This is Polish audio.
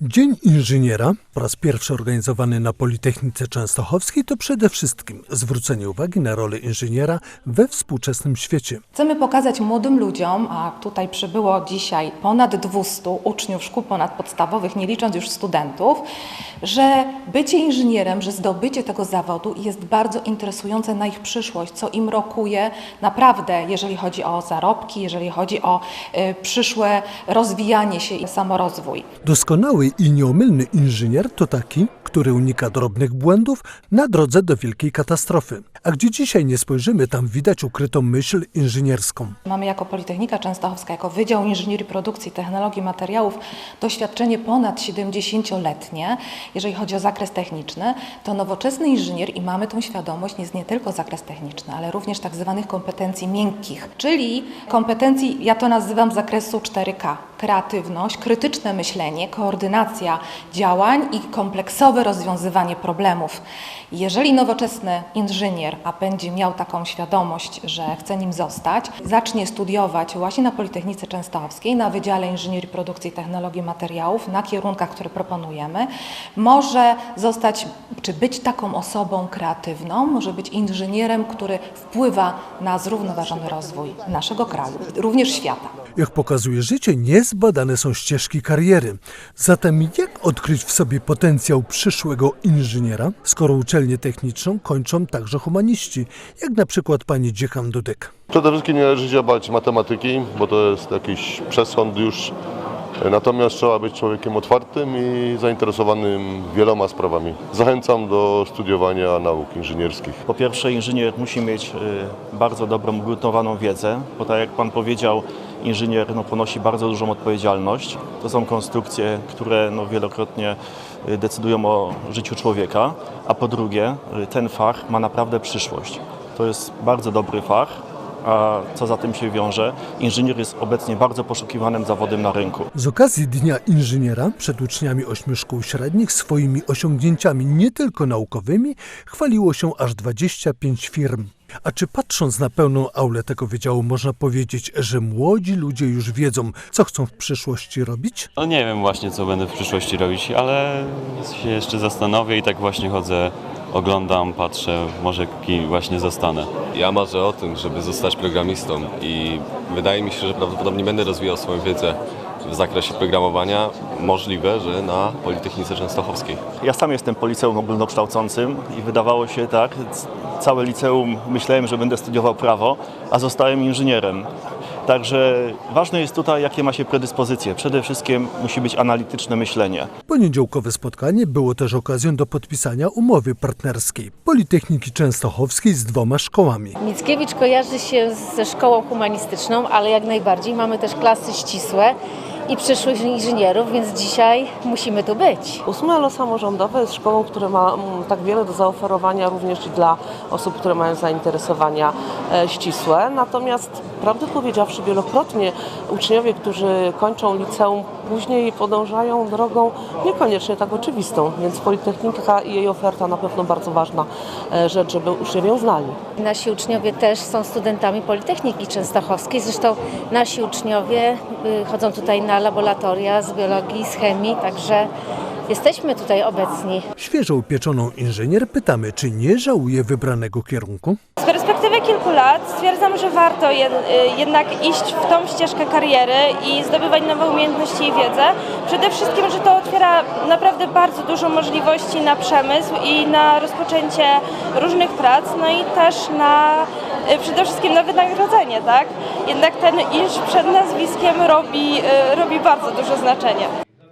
Dzień Inżyniera, po raz pierwszy organizowany na Politechnice Częstochowskiej, to przede wszystkim zwrócenie uwagi na rolę inżyniera we współczesnym świecie. Chcemy pokazać młodym ludziom, a tutaj przybyło dzisiaj ponad 200 uczniów szkół ponadpodstawowych, nie licząc już studentów, że bycie inżynierem, że zdobycie tego zawodu jest bardzo interesujące na ich przyszłość, co im rokuje naprawdę, jeżeli chodzi o zarobki, jeżeli chodzi o y, przyszłe rozwijanie się i samorozwój. Doskonały i nieomylny inżynier to taki, który unika drobnych błędów na drodze do wielkiej katastrofy. A gdzie dzisiaj nie spojrzymy, tam widać ukrytą myśl inżynierską. Mamy jako Politechnika Częstochowska, jako Wydział Inżynierii Produkcji i Technologii Materiałów doświadczenie ponad 70-letnie, jeżeli chodzi o zakres techniczny, to nowoczesny inżynier i mamy tą świadomość, jest nie tylko zakres techniczny, ale również tak zwanych kompetencji miękkich, czyli kompetencji, ja to nazywam zakresu 4K. Kreatywność, krytyczne myślenie, koordynacja działań i kompleksowe rozwiązywanie problemów. Jeżeli nowoczesny inżynier, a będzie miał taką świadomość, że chce nim zostać, zacznie studiować właśnie na Politechnice Częstochowskiej, na Wydziale Inżynierii Produkcji i Technologii Materiałów, na kierunkach, które proponujemy, może zostać, czy być taką osobą kreatywną, może być inżynierem, który wpływa na zrównoważony rozwój naszego kraju, również świata. Jak pokazuje życie, niezbadane są ścieżki kariery. Zatem jak odkryć w sobie potencjał przyszłego inżyniera, skoro uczelnię techniczną kończą także humaniści, jak na przykład pani dziekan Dudek? Przede wszystkim nie należy się bać matematyki, bo to jest jakiś przesąd już. Natomiast trzeba być człowiekiem otwartym i zainteresowanym wieloma sprawami. Zachęcam do studiowania nauk inżynierskich. Po pierwsze, inżynier musi mieć y, bardzo dobrą, ugruntowaną wiedzę, bo tak jak Pan powiedział, inżynier no, ponosi bardzo dużą odpowiedzialność. To są konstrukcje, które no, wielokrotnie y, decydują o życiu człowieka. A po drugie, y, ten fach ma naprawdę przyszłość. To jest bardzo dobry fach, a co za tym się wiąże, inżynier jest obecnie bardzo poszukiwanym zawodem na rynku. Z okazji Dnia Inżyniera przed uczniami ośmiu szkół średnich swoimi osiągnięciami nie tylko naukowymi chwaliło się aż 25 firm. A czy patrząc na pełną aulę tego wydziału można powiedzieć, że młodzi ludzie już wiedzą, co chcą w przyszłości robić? No nie wiem właśnie, co będę w przyszłości robić, ale się jeszcze zastanowię i tak właśnie chodzę, oglądam, patrzę, może kim właśnie zostanę. Ja marzę o tym, żeby zostać programistą i wydaje mi się, że prawdopodobnie będę rozwijał swoją wiedzę w zakresie programowania. Możliwe, że na Politechnice Częstochowskiej. Ja sam jestem po liceum ogólnokształcącym i wydawało się tak, całe liceum myślałem, że będę studiował prawo, a zostałem inżynierem. Także ważne jest tutaj, jakie ma się predyspozycje. Przede wszystkim musi być analityczne myślenie. Poniedziałkowe spotkanie było też okazją do podpisania umowy partnerskiej Politechniki Częstochowskiej z dwoma szkołami. Mickiewicz kojarzy się ze szkołą humanistyczną, ale jak najbardziej mamy też klasy ścisłe i przyszłych inżynierów, więc dzisiaj musimy tu być. Ósme LO samorządowe jest szkołą, która ma mm, tak wiele do zaoferowania również dla osób, które mają zainteresowania ścisłe. Natomiast prawdę powiedziawszy, wielokrotnie uczniowie, którzy kończą liceum, później podążają drogą niekoniecznie tak oczywistą, więc Politechnika i jej oferta na pewno bardzo ważna e, rzecz, żeby uczniowie ją znali. Nasi uczniowie też są studentami Politechniki Częstochowskiej. Zresztą nasi uczniowie y, chodzą tutaj na laboratoria z biologii, z chemii, także jesteśmy tutaj obecni. Świeżo upieczoną inżynier pytamy, czy nie żałuje wybranego kierunku? Z perspektywy kilku lat stwierdzam, że warto y, jednak iść w tą ścieżkę kariery i zdobywać nowe umiejętności i wiedzę. Przede wszystkim, że to otwiera naprawdę bardzo dużo możliwości na przemysł i na rozpoczęcie różnych prac, no i też na y, przede wszystkim na wynagrodzenie, tak? Jednak ten iż przed nazwiskiem robi, y, robi bardzo duże znaczenie.